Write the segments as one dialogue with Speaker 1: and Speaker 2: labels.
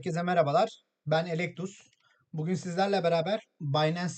Speaker 1: Herkese merhabalar. Ben Elektus. Bugün sizlerle beraber Binance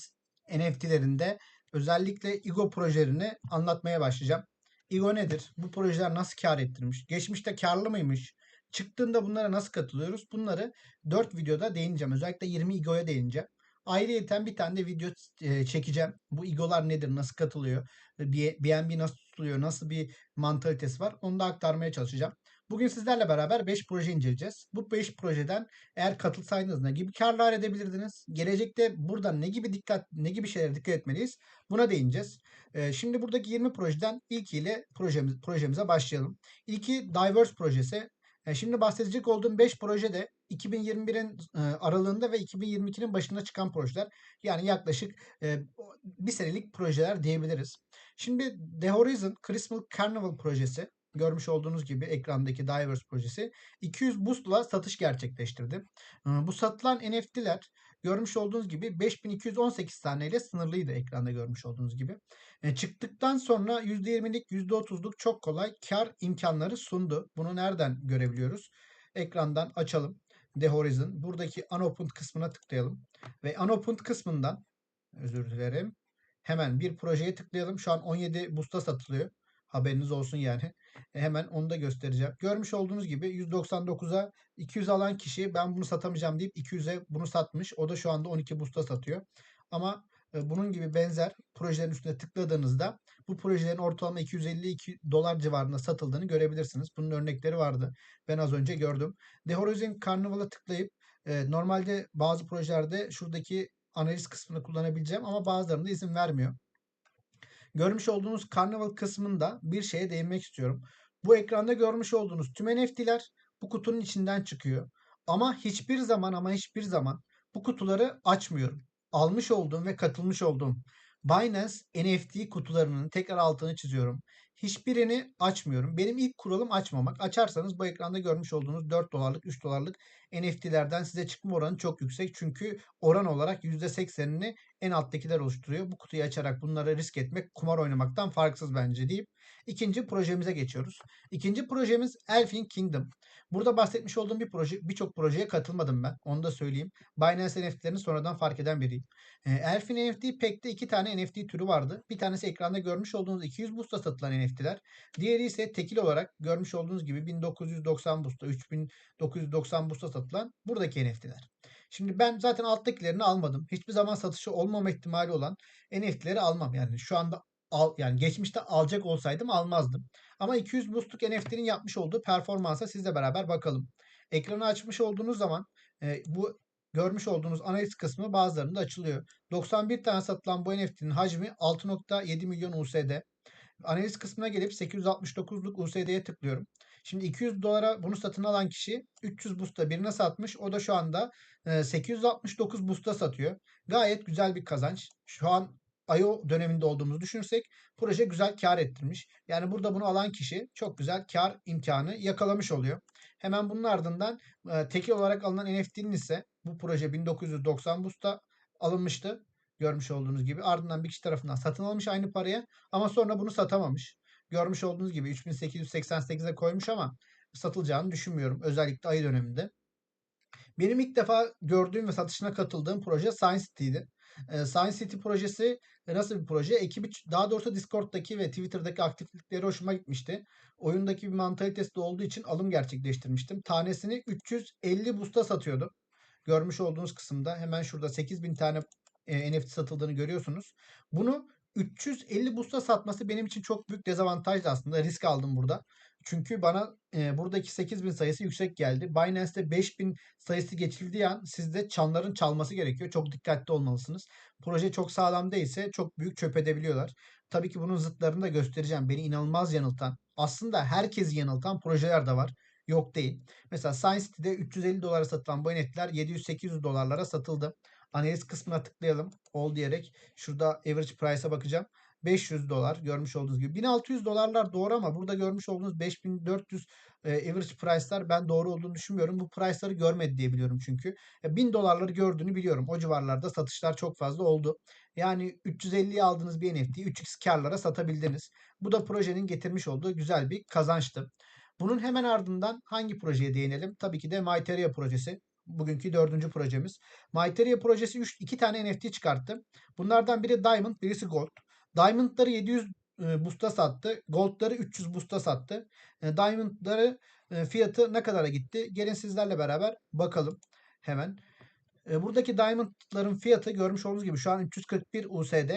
Speaker 1: NFT'lerinde özellikle IGO projelerini anlatmaya başlayacağım. IGO nedir? Bu projeler nasıl kar ettirmiş? Geçmişte karlı mıymış? Çıktığında bunlara nasıl katılıyoruz? Bunları 4 videoda değineceğim. Özellikle 20 IGO'ya değineceğim. Ayrıyeten bir tane de video e, çekeceğim. Bu IGO'lar nedir? Nasıl katılıyor? BNB nasıl tutuluyor? Nasıl bir mantalitesi var? Onu da aktarmaya çalışacağım. Bugün sizlerle beraber 5 proje inceleyeceğiz. Bu 5 projeden eğer katılsaydınız ne gibi karlar edebilirdiniz? Gelecekte burada ne gibi dikkat ne gibi şeylere dikkat etmeliyiz? Buna değineceğiz. Ee, şimdi buradaki 20 projeden ilkiyle projemiz, projemize başlayalım. İlki Diverse projesi. Ee, şimdi bahsedecek olduğum 5 proje de 2021'in e, aralığında ve 2022'nin başında çıkan projeler. Yani yaklaşık e, bir senelik projeler diyebiliriz. Şimdi The Horizon Christmas Carnival projesi görmüş olduğunuz gibi ekrandaki Divers projesi 200 boostla satış gerçekleştirdi. Bu satılan NFT'ler görmüş olduğunuz gibi 5218 taneyle sınırlıydı ekranda görmüş olduğunuz gibi. E, çıktıktan sonra %20'lik %30'luk çok kolay kar imkanları sundu. Bunu nereden görebiliyoruz? Ekrandan açalım. The Horizon. Buradaki Unopened kısmına tıklayalım. Ve Unopened kısmından özür dilerim. Hemen bir projeye tıklayalım. Şu an 17 boost'a satılıyor. Haberiniz olsun yani. E hemen onu da göstereceğim. Görmüş olduğunuz gibi 199'a 200 alan kişi ben bunu satamayacağım deyip 200'e bunu satmış. O da şu anda 12 busta satıyor. Ama e, bunun gibi benzer projelerin üstüne tıkladığınızda bu projelerin ortalama 252 dolar civarında satıldığını görebilirsiniz. Bunun örnekleri vardı. Ben az önce gördüm. The Horizon Carnival'a tıklayıp e, normalde bazı projelerde şuradaki analiz kısmını kullanabileceğim ama bazılarında izin vermiyor. Görmüş olduğunuz Carnival kısmında bir şeye değinmek istiyorum. Bu ekranda görmüş olduğunuz tüm NFT'ler bu kutunun içinden çıkıyor. Ama hiçbir zaman ama hiçbir zaman bu kutuları açmıyorum. Almış olduğum ve katılmış olduğum Binance NFT kutularının tekrar altını çiziyorum. Hiçbirini açmıyorum. Benim ilk kuralım açmamak. Açarsanız bu ekranda görmüş olduğunuz 4 dolarlık 3 dolarlık NFT'lerden size çıkma oranı çok yüksek. Çünkü oran olarak %80'ini en alttakiler oluşturuyor. Bu kutuyu açarak bunlara risk etmek kumar oynamaktan farksız bence deyip ikinci projemize geçiyoruz. İkinci projemiz Elfin Kingdom. Burada bahsetmiş olduğum bir proje, birçok projeye katılmadım ben. Onu da söyleyeyim. Binance NFT'lerini sonradan fark eden biriyim. Elfin NFT Pack'te iki tane NFT türü vardı. Bir tanesi ekranda görmüş olduğunuz 200 boost'a satılan NFT'ler. Diğeri ise tekil olarak görmüş olduğunuz gibi 1990 boost'a, 3990 boost'a satılan buradaki NFT'ler. Şimdi ben zaten alttakilerini almadım. Hiçbir zaman satışı olmama ihtimali olan NFT'leri almam. Yani şu anda al, yani geçmişte alacak olsaydım almazdım. Ama 200 boostluk NFT'nin yapmış olduğu performansa sizle beraber bakalım. Ekranı açmış olduğunuz zaman e, bu görmüş olduğunuz analiz kısmı bazılarında açılıyor. 91 tane satılan bu NFT'nin hacmi 6.7 milyon USD. Analiz kısmına gelip 869'luk USD'ye tıklıyorum. Şimdi 200 dolara bunu satın alan kişi 300 busta birine satmış. O da şu anda 869 busta satıyor. Gayet güzel bir kazanç. Şu an IO döneminde olduğumuzu düşünürsek proje güzel kar ettirmiş. Yani burada bunu alan kişi çok güzel kar imkanı yakalamış oluyor. Hemen bunun ardından e, tekil olarak alınan NFT'nin ise bu proje 1990 busta alınmıştı. Görmüş olduğunuz gibi. Ardından bir kişi tarafından satın almış aynı paraya ama sonra bunu satamamış. Görmüş olduğunuz gibi 3888'e koymuş ama satılacağını düşünmüyorum. Özellikle ayı döneminde. Benim ilk defa gördüğüm ve satışına katıldığım proje Science City'ydi. E, Science City projesi nasıl bir proje? Ekibi daha doğrusu Discord'daki ve Twitter'daki aktiflikleri hoşuma gitmişti. Oyundaki bir mantalitesi de olduğu için alım gerçekleştirmiştim. Tanesini 350 busta satıyordu. Görmüş olduğunuz kısımda hemen şurada 8000 tane e, NFT satıldığını görüyorsunuz. Bunu 350 busta satması benim için çok büyük dezavantajdı aslında. Risk aldım burada. Çünkü bana e, buradaki 8000 sayısı yüksek geldi. Binance'de 5000 sayısı geçildiği an sizde çanların çalması gerekiyor. Çok dikkatli olmalısınız. Proje çok sağlam değilse çok büyük çöp edebiliyorlar. Tabii ki bunun zıtlarını da göstereceğim. Beni inanılmaz yanıltan, aslında herkes yanıltan projeler de var. Yok değil. Mesela Science City'de 350 dolara satılan bu NFT'ler 700-800 dolarlara satıldı. Analiz kısmına tıklayalım. All diyerek şurada average price'a bakacağım. 500 dolar görmüş olduğunuz gibi. 1600 dolarlar doğru ama burada görmüş olduğunuz 5400 e, average price'lar ben doğru olduğunu düşünmüyorum. Bu price'ları görmedi diye biliyorum çünkü. E, 1000 dolarları gördüğünü biliyorum. O civarlarda satışlar çok fazla oldu. Yani 350'ye aldığınız bir NFT'yi 3x karlara satabildiniz. Bu da projenin getirmiş olduğu güzel bir kazançtı. Bunun hemen ardından hangi projeye değinelim? Tabii ki de Myteria projesi. Bugünkü dördüncü projemiz. Myteria projesi 3 2 tane NFT çıkarttı. Bunlardan biri Diamond, birisi Gold. Diamond'ları 700 e, boost'a sattı. Gold'ları 300 boost'a sattı. E, Diamond'ları e, fiyatı ne kadara gitti? Gelin sizlerle beraber bakalım hemen. Buradaki Diamond'ların fiyatı görmüş olduğunuz gibi şu an 341 USD.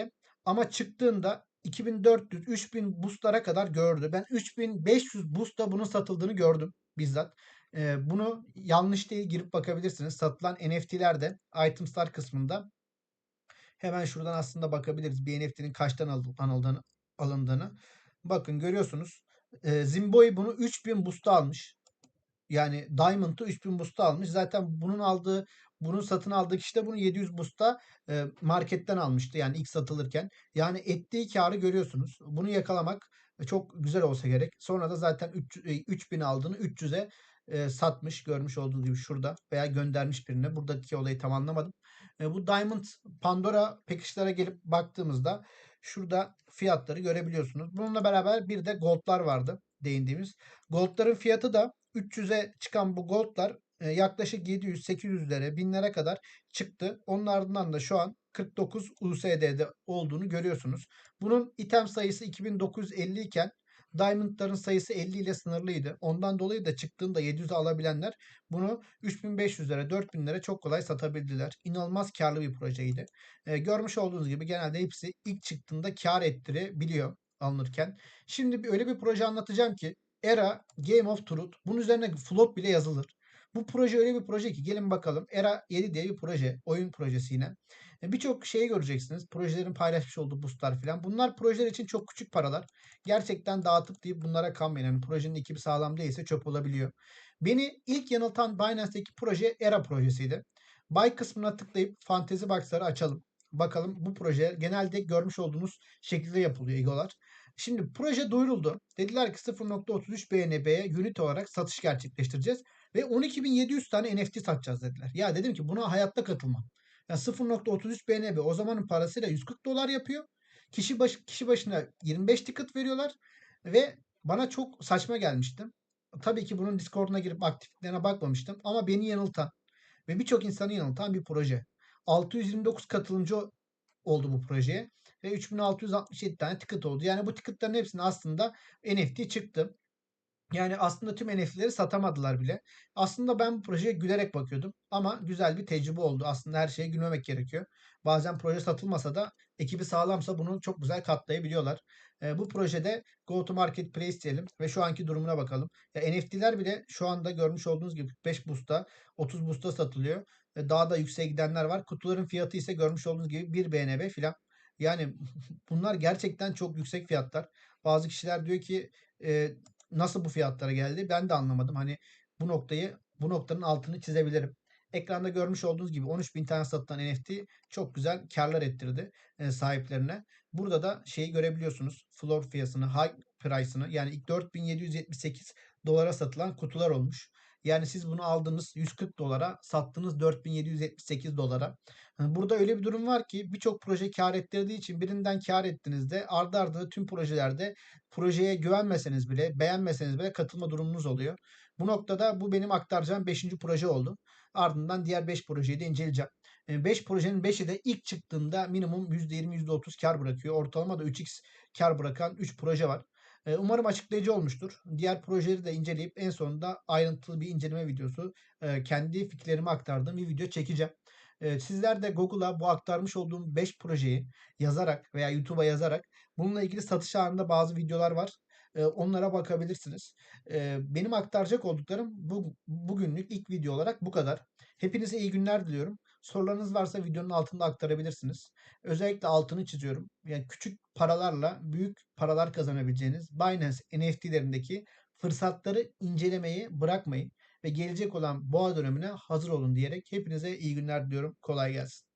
Speaker 1: Ama çıktığında 2400 3000 boostlara kadar gördü. Ben 3500 boost'ta bunun satıldığını gördüm bizzat. E, bunu yanlış değil girip bakabilirsiniz. Satılan NFT'lerde items'lar kısmında hemen şuradan aslında bakabiliriz. Bir NFT'nin kaçtan alındığını, alındığını. Bakın görüyorsunuz. E, Zimboy bunu 3000 boost'a almış. Yani Diamond'ı 3000 boost'a almış. Zaten bunun aldığı bunun satın aldığı kişi de bunu 700 boost'a e, marketten almıştı. Yani ilk satılırken. Yani ettiği karı görüyorsunuz. Bunu yakalamak çok güzel olsa gerek. Sonra da zaten 3, 3000 aldığını 300'e e, satmış. Görmüş olduğunuz gibi şurada veya göndermiş birine. Buradaki olayı tam anlamadım. E, bu Diamond Pandora pekişlere gelip baktığımızda şurada fiyatları görebiliyorsunuz. Bununla beraber bir de Gold'lar vardı değindiğimiz. Gold'ların fiyatı da 300'e çıkan bu Gold'lar e, yaklaşık 700-800'lere, binlere kadar çıktı. Onun ardından da şu an 49 USD'de olduğunu görüyorsunuz. Bunun item sayısı 2950 iken Diamond'ların sayısı 50 ile sınırlıydı. Ondan dolayı da çıktığında 700'e alabilenler bunu 3500'lere 4000'lere çok kolay satabildiler. İnanılmaz karlı bir projeydi. Ee, görmüş olduğunuz gibi genelde hepsi ilk çıktığında kar ettirebiliyor alınırken. Şimdi bir, öyle bir proje anlatacağım ki Era Game of Truth bunun üzerine float bile yazılır. Bu proje öyle bir proje ki gelin bakalım. Era 7 diye bir proje. Oyun projesi yine. E, birçok şeyi göreceksiniz. Projelerin paylaşmış olduğu boostlar falan. Bunlar projeler için çok küçük paralar. Gerçekten dağıtıp deyip bunlara kalmayın. Yani projenin ekibi sağlam değilse çöp olabiliyor. Beni ilk yanıltan Binance'deki proje Era projesiydi. Buy kısmına tıklayıp fantezi box'ları açalım. Bakalım bu proje genelde görmüş olduğunuz şekilde yapılıyor egolar. Şimdi proje duyuruldu. Dediler ki 0.33 BNB'ye unit olarak satış gerçekleştireceğiz. Ve 12.700 tane NFT satacağız dediler. Ya dedim ki buna hayatta katılmam. Ya 0.33 BNB o zamanın parasıyla 140 dolar yapıyor. Kişi baş, kişi başına 25 ticket veriyorlar ve bana çok saçma gelmişti. Tabii ki bunun Discord'una girip aktifliklerine bakmamıştım ama beni yanıltan ve birçok insanı yanıltan bir proje. 629 katılımcı oldu bu projeye ve 3667 tane ticket oldu. Yani bu ticketların hepsinin aslında NFT çıktı. Yani aslında tüm NFT'leri satamadılar bile. Aslında ben bu projeye gülerek bakıyordum ama güzel bir tecrübe oldu. Aslında her şeye gülmemek gerekiyor. Bazen proje satılmasa da ekibi sağlamsa bunu çok güzel katlayabiliyorlar. E, bu projede Go to Marketplace diyelim ve şu anki durumuna bakalım. Ya NFT'ler bile şu anda görmüş olduğunuz gibi 45 boost'a 30 boost'a satılıyor. E, daha da yükseğe gidenler var. Kutuların fiyatı ise görmüş olduğunuz gibi 1 BNB filan. Yani bunlar gerçekten çok yüksek fiyatlar. Bazı kişiler diyor ki e, nasıl bu fiyatlara geldi ben de anlamadım. Hani bu noktayı bu noktanın altını çizebilirim. Ekranda görmüş olduğunuz gibi 13.000 tane satılan NFT çok güzel karlar ettirdi e, sahiplerine. Burada da şeyi görebiliyorsunuz. Floor fiyatını, high price'ını yani ilk 4778 dolara satılan kutular olmuş. Yani siz bunu aldınız 140 dolara, sattınız 4778 dolara. Burada öyle bir durum var ki birçok proje kar ettirdiği için birinden kar ettiğinizde ardı ardına tüm projelerde projeye güvenmeseniz bile, beğenmeseniz bile katılma durumunuz oluyor. Bu noktada bu benim aktaracağım 5. proje oldu. Ardından diğer 5 projeyi de inceleyeceğim. 5 projenin 5'i de ilk çıktığında minimum %20 %30 kar bırakıyor. Ortalama da 3x kar bırakan 3 proje var. Umarım açıklayıcı olmuştur. Diğer projeleri de inceleyip en sonunda ayrıntılı bir inceleme videosu kendi fikirlerimi aktardığım bir video çekeceğim. Sizler de Google'a bu aktarmış olduğum 5 projeyi yazarak veya YouTube'a yazarak bununla ilgili satış anında bazı videolar var. Onlara bakabilirsiniz. Benim aktaracak olduklarım bu, bugünlük ilk video olarak bu kadar. Hepinize iyi günler diliyorum. Sorularınız varsa videonun altında aktarabilirsiniz. Özellikle altını çiziyorum. Yani küçük paralarla büyük paralar kazanabileceğiniz Binance NFT'lerindeki fırsatları incelemeyi bırakmayın ve gelecek olan boğa dönemine hazır olun diyerek hepinize iyi günler diliyorum. Kolay gelsin.